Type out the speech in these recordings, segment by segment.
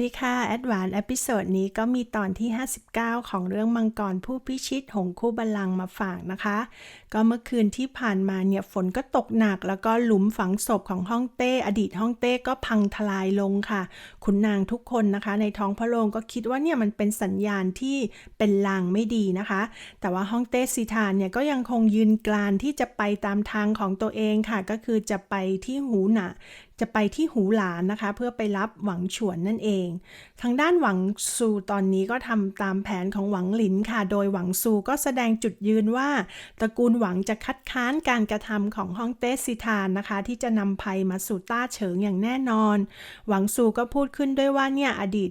ดีค่ะ แอดวานอพิโซดนี้ก็มีตอนที่ 59 ของเรื่องมังกรผู้พิชิตหงคู่บัลลังมาฝากนะคะ ก็เมื่อคืนที่ผ่านมาเนี่ยฝนก็ตกหนัก แล้วก็หลุมฝังศพของฮ่องเต้ อดีตฮ่องเต้ก็พังทลายลงค่ะคุณนางทุกคนนะคะ ในท้องพระโรงก็คิดว่าเนี่ยมันเป็นสัญญาณที่เป็นลางไม่ดีนะคะ แต่ว่าฮ่องเต้ซีทานเนี่ยก็ยังคงยืนกรานที่จะไปตามทางของตัวเองค่ะ ก็คือจะไปที่หูหนะ จะไปที่หูหลานนะคะ เพื่อไปรับหวังฉวนนั่นเอง ทางด้านหวังซูตอนนี้ก็ทำตามแผนของหวังหลินค่ะ โดยหวังซูก็แสดงจุดยืนว่าตระกูลหวังจะคัดค้านการกระทำของฮ่องเต้ซิทานนะคะ ที่จะนำภัยมาสู่ต้าเฉิงอย่างแน่นอน หวังซูก็พูดขึ้นด้วยว่าเนี่ยอดีต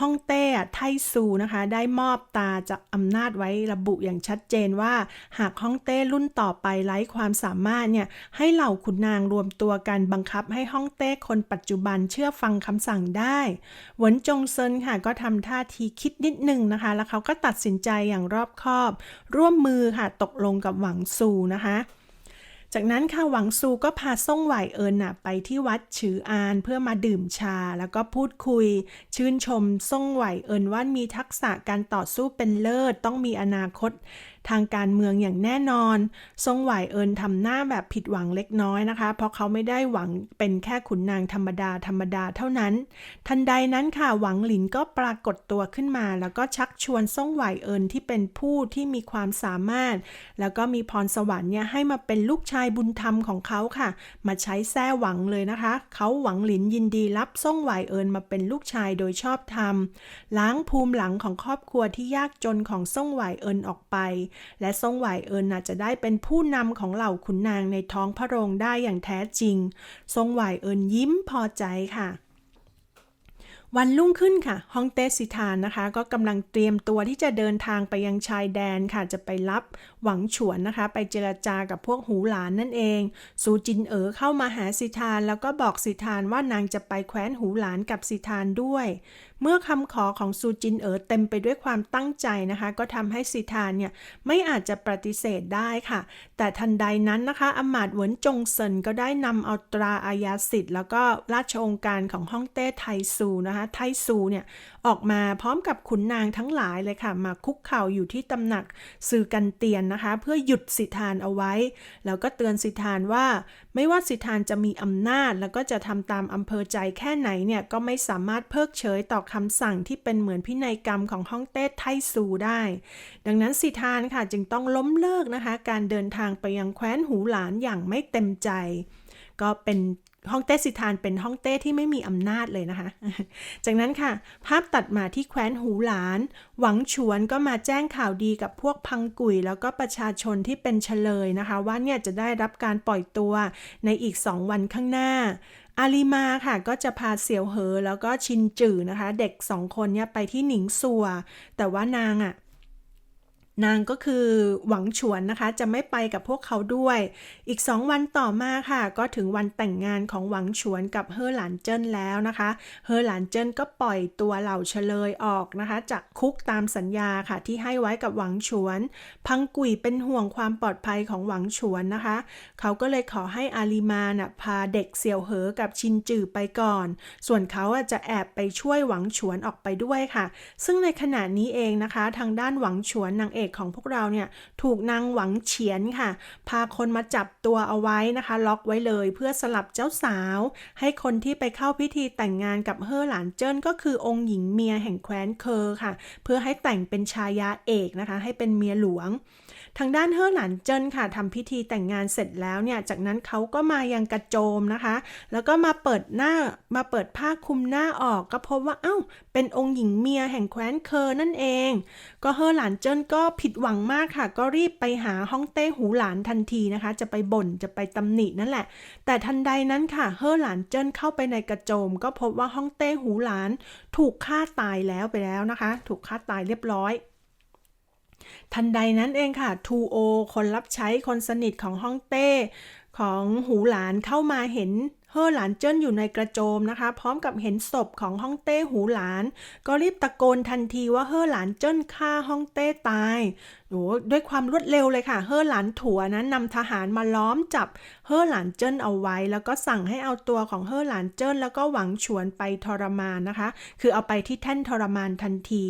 ฮ่องเต้ไทซูนะคะ ได้มอบตาจากอำนาจไว้ระบุอย่างชัดเจนว่า หากฮ่องเต้รุ่นต่อไปไร้ความสามารถเนี่ย ให้เหล่าขุนนางรวมตัวกันบังคับให้ฮ่องเต้คนปัจจุบันเชื่อฟังคำสั่งได้หวนจงเซินค่ะ ก็ทำท่าทีคิดนิดหนึ่งนะคะ แล้วเขาก็ตัดสินใจอย่างรอบคอบ ร่วมมือค่ะตกลงกับหวังซูนะคะ จากนั้นค่ะหวังซูก็พาซ่งไหวเอินน่ะไปที่วัดฉืออานเพื่อมาดื่มชาแล้วก็พูดคุย ชื่นชมซ่งไหวเอินว่ามีทักษะการต่อสู้เป็นเลิศต้องมีอนาคต ทางการเมืองอย่างแน่นอนซ่งไหวเอินทำหน้าแบบผิดหวังเล็กน้อยนะคะ เพราะเขาไม่ได้หวังเป็นแค่ขุนนางธรรมดาธรรมดาเท่านั้น ทันใดนั้นค่ะหวังหลินก็ปรากฏตัวขึ้นมา แล้วก็ชักชวนซ่งไหวเอินที่เป็นผู้ที่มีความสามารถ แล้วก็มีพรสวรรค์เนี่ยให้มาเป็นลูกชายบุญธรรมของเขาค่ะ มาใช้แท้หวังเลยนะคะ เขาหวังหลินยินดีรับซ่งไหวเอินมาเป็นลูกชายโดยชอบธรรมล้างภูมิหลังของครอบครัวที่ยากจนของซ่งไหวเอินออกไปและซ่งไหวเอินน่าจะได้เป็นผู้นำของเหล่าขุนนางในท้องพระโรงได้อย่างแท้จริง ซ่งไหวเอินยิ้มพอใจค่ะ วันรุ่งขึ้นค่ะฮ่องเต้สิทานนะคะ ก็กำลังเตรียมตัวที่จะเดินทางไปยังชายแดนค่ะ จะไปรับหวังฉวนนะคะ ไปเจรจากับพวกหูหลานนั่นเอง ซูจินเอ๋อเข้ามาหาสิทาน แล้วก็บอกสิทานว่านางจะไปแคว้นหูหลานกับสิทานด้วย เมื่อคำขอของซูจินเอ๋อเต็มไปด้วยความตั้งใจนะคะ ก็ทำให้สิทานเนี่ยไม่อาจจะปฏิเสธได้ค่ะ แต่ทันใดนั้นนะคะอมาตย์เหวินจงเซินก็ได้นำเอาตราอาญาสิทธิ์แล้วก็ราชองค์การของฮ่องเต้ไทซูนะคะไทซูเนี่ยออกมาพร้อมกับขุนนางทั้งหลายเลยค่ะ มาคุกเข่าอยู่ที่ตำหนักสื่อกันเตียนนะคะ เพื่อหยุดสิทธานเอาไว้ แล้วก็เตือนสิทธานว่า ไม่ว่าสิทธานจะมีอำนาจ แล้วก็จะทำตามอำเภอใจแค่ไหนเนี่ยก็ไม่สามารถเพิกเฉยต่อคำสั่งที่เป็นเหมือนพินัยกรรมของฮ่องเต้ไทซูได้ ดังนั้นสิทธานค่ะจึงต้องล้มเลิกนะคะ การเดินทางไปยังแคว้นหูหลานอย่างไม่เต็มใจ ก็เป็น ฮ่องเต้สิทานเป็นฮ่องเต้ที่ไม่มีอำนาจเลยนะคะ จากนั้นค่ะ ภาพตัดมาที่แคว้นหูหลาน หวังฉวนก็มาแจ้งข่าวดีกับพวกพังกุยแล้วก็ประชาชนที่เป็นเฉลยนะคะ ว่าเนี่ยจะได้รับการปล่อยตัวในอีก 2 วันข้างหน้า อาลีมาค่ะก็จะพาเสี่ยวเหอแล้วก็ชินจือนะคะ เด็กสองคนเนี่ยไปที่หนิงซัว แต่ว่านางอะ่ะ นางก็คือหวังฉวนนะคะ จะไม่ไปกับพวกเขาด้วย อีกสองวันต่อมาค่ะ ก็ถึงวันแต่งงานของหวังฉวนกับเฮอหลานเจิ้นแล้วนะคะ เฮอหลานเจิ้นก็ปล่อยตัวเหล่าเฉลยออกนะคะ จากคุกตามสัญญาค่ะ ที่ให้ไว้กับหวังฉวน พังกุยเป็นห่วงความปลอดภัยของหวังฉวนนะคะ เขาก็เลยขอให้อาลีมาน่ะพาเด็กเสี่ยวเหอกับชินจือไปก่อน ส่วนเขาจะแอบไปช่วยหวังฉวนออกไปด้วยค่ะ ซึ่งในขณะนี้เองนะคะ ทางด้านหวังฉวนนางเออกของพวกเราเนี่ยถูกนางหวังเฉียนค่ะ พาคนมาจับตัวเอาไว้นะคะ ล็อกไว้เลยเพื่อสลับเจ้าสาว ให้คนที่ไปเข้าพิธีแต่งงานกับเฮอหลานเจิ้นก็คือองค์หญิงเมียแห่งแคว้นเคอค่ะ เพื่อให้แต่งเป็นชายาเอกนะคะ ให้เป็นเมียหลวง ทางด้านเฮอหลานเจิ้นค่ะทำพิธีแต่งงานเสร็จแล้วเนี่ยจากนั้นเขาก็มายังกระโจมนะคะ แล้วก็มาเปิดหน้ามาเปิดผ้าคลุมหน้าออกก็พบว่าเอ้า เป็นองค์หญิงเมียแห่งแคว้นเคอนั่นเอง ก็เฮอหลานเจิ้นก็ผิดหวังมากค่ะ ก็รีบไปหาฮ่องเต้หูหลานทันทีนะคะ จะไปบ่นจะไปตำหนินั่นแหละ แต่ทันใดนั้นค่ะ เฮอหลานเจิ้นเข้าไปในกระโจม ก็พบว่าฮ่องเต้หูหลาน ถูกฆ่าตายแล้วไปแล้วนะคะ ถูกฆ่าตายเรียบร้อยทันใดนั้นเองค่ะทูโอคนรับใช้คนสนิทของฮ่องเต้ ของหูหลานเข้ามาเห็น เฮอหลานเจิ้นอยู่ในกระโจมนะคะ พร้อมกับเห็นศพของฮ่องเต้หูหลาน ก็รีบตะโกนทันทีว่าเฮอหลานเจิ้นฆ่าฮ่องเต้ตายโอ้ด้วยความรวดเร็วเลยค่ะ เฮอหลานถัวนั้นนำทหารมาล้อมจับเฮอหลานเจิ้นเอาไว้ แล้วก็สั่งให้เอาตัวของเฮอหลานเจิ้นแล้วก็หวังฉวนไปทรมานนะคะ คือเอาไปที่แท่นทรมานทันที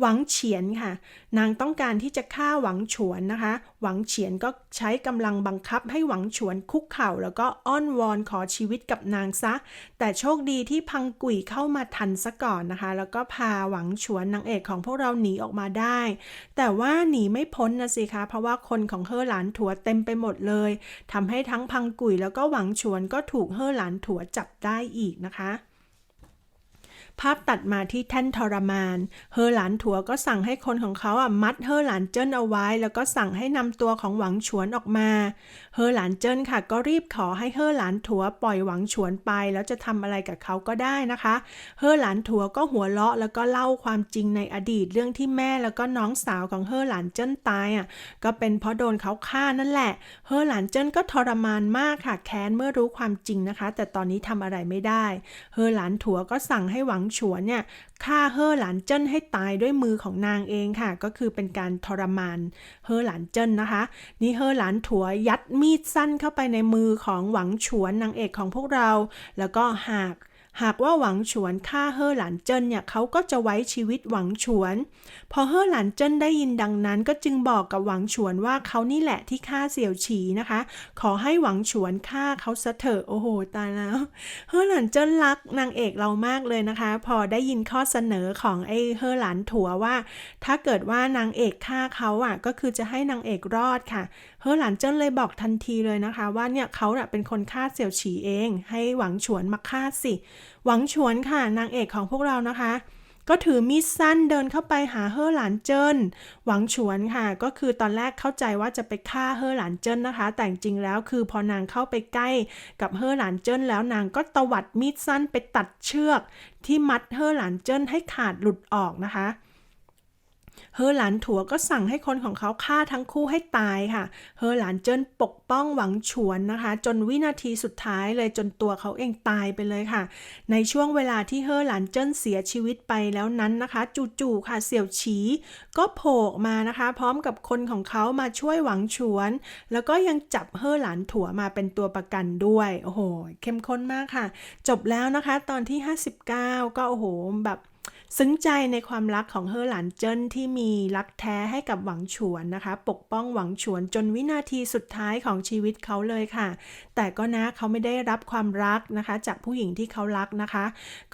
หวังเฉียนค่ะ นางต้องการที่จะฆ่าหวังฉวนนะคะ หวังเฉียนก็ใช้กำลังบังคับให้หวังฉวนคุกเข่า แล้วก็อ้อนวอนขอชีวิตกับนางซะ แต่โชคดีที่พังกุ๋ยเข้ามาทันซะก่อนนะคะ แล้วก็พาหวังฉวนนางเอกของพวกเราหนีออกมาได้ แต่ว่าหนีไม่พ้นนะสิคะ เพราะว่าคนของเฮอหลานถัวเต็มไปหมดเลยทำให้ทั้งพังกุยแล้วก็หวังชวนก็ถูกเฮอหลานถัวจับได้อีกนะคะ ภาพตัดมาที่แท่นทรมาน เฮอหลานถัวก็สั่งให้คนของเขาอะมัดเฮอหลานเจิ้นเอาไว้ แล้วก็สั่งให้นำตัวของหวังฉวนออกมา เฮอหลานเจิ้นค่ะ ก็รีบขอให้เฮอหลานถัวปล่อยหวังฉวนไป แล้วจะทำอะไรกับเขาก็ได้นะคะ เฮอหลานถัวก็หัวเราะแล้วก็เล่าความจริงในอดีตเรื่องที่แม่แล้วก็น้องสาวของเฮอหลานเจิ้นตายอะก็เป็นเพราะโดนเขาฆ่านั่นแหละ เฮอหลานเจิ้นก็ทรมานมากค่ะแค้นเมื่อรู้ความจริงนะคะ แต่ตอนนี้ทำอะไรไม่ได้ เฮอหลานถัวก็สั่งให้หวังฉวนเนี่ยฆ่าเฮอหลานเจิ้นให้ตายด้วยมือของนางเองค่ะ ก็คือเป็นการทรมานเฮอหลานเจิ้นนะคะ นี่เฮอหลานถัวยัดมีดสั้นเข้าไปในมือของหวังฉวนนางเอกของพวกเรา แล้วก็หาก หากว่าหวังฉวนฆ่าเฮ่อหลานเจิ้นเนี่ยเขาก็จะไว้ชีวิตหวังฉวน พอเฮ่อหลานเจิ้นได้ยินดังนั้น ก็จึงบอกกับหวังฉวนว่าเขานี่แหละที่ฆ่าเสี่ยวฉีนะคะ ขอให้หวังฉวนฆ่าเขาซะเถอะโอ้โหตายแล้วเฮ่อหลานเจิ้นรักนางเอกเรามากเลยนะคะ พอได้ยินข้อเสนอของไอ้เฮ่อหลานถัวว่า ถ้าเกิดว่านางเอกฆ่าเขาอะก็คือจะให้นางเอกรอดค่ะเฮ่อหลานเจิ้นเลยบอกทันทีเลยนะคะ ว่าเนี่ยเขาเป็นคนฆ่าเสี่ยวฉีเอง ให้หวังฉวนมาฆ่าสิหวังฉวนค่ะนางเอกของพวกเรานะคะ ก็ถือมีดสั้นเดินเข้าไปหาเฮอหลานเจิ้นหวังฉวนค่ะ ก็คือตอนแรกเข้าใจว่าจะไปฆ่าเฮอหลานเจิ้นนะคะ แต่จริงแล้วคือพอนางเข้าไปใกล้กับเฮอหลานเจิ้นแล้วนางก็ตวัดมีดสั้นไปตัดเชือก ที่มัดเฮอหลานเจิ้นให้ขาดหลุดออกนะคะ เฮอหลานถัวก็สั่งให้คนของเขาฆ่าทั้งคู่ให้ตายค่ะ เฮอหลานเจิ้นปกป้องหวังฉวนนะคะ จนวินาทีสุดท้ายเลยจนตัวเขาเองตายไปเลยค่ะ ในช่วงเวลาที่เฮอหลานเจิ้นเสียชีวิตไปแล้วนั้นนะคะ จู่ๆค่ะเสี่ยวฉีก็โผล่มานะคะ พร้อมกับคนของเขามาช่วยหวังฉวน แล้วก็ยังจับเฮอหลานถัวมาเป็นตัวประกันด้วยโอ้โหเข้มข้นมากค่ะ จบแล้วนะคะ ตอนที่ 59 ก็โอ้โหแบบ ซึ้งใจในความรักของเฮอหลานเจิ้นที่มีรักแท้ให้กับหวังฉวนนะคะ ปกป้องหวังฉวนจนวินาทีสุดท้ายของชีวิตเขาเลยค่ะ แต่ก็นะเขาไม่ได้รับความรักนะคะ จากผู้หญิงที่เขารักนะคะ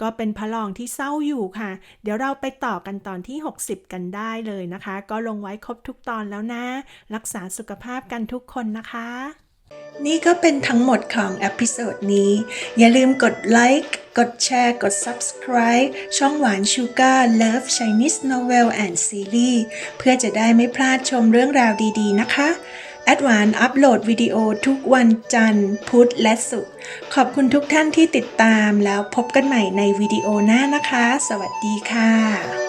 ก็เป็นพระรองที่เศร้าอยู่ค่ะ เดี๋ยวเราไปต่อกันตอนที่ 60 กันได้เลยนะคะ ก็ลงไว้ครบทุกตอนแล้วนะ รักษาสุขภาพกันทุกคนนะคะ นี่ก็เป็นทั้งหมดของเอพิโซดนี้ อย่าลืมกดไลค์ กดแชร์ กด Subscribe ช่องหวานชูการ์ Love Chinese Novel and Series เพื่อจะได้ไม่พลาดชมเรื่องราวดีๆนะคะ แอดวานอัปโหลดวิดีโอทุกวันจันทร์ พุธและศุกร์ ขอบคุณทุกท่านที่ติดตามแล้วพบกันใหม่ในวิดีโอหน้านะคะ สวัสดีค่ะ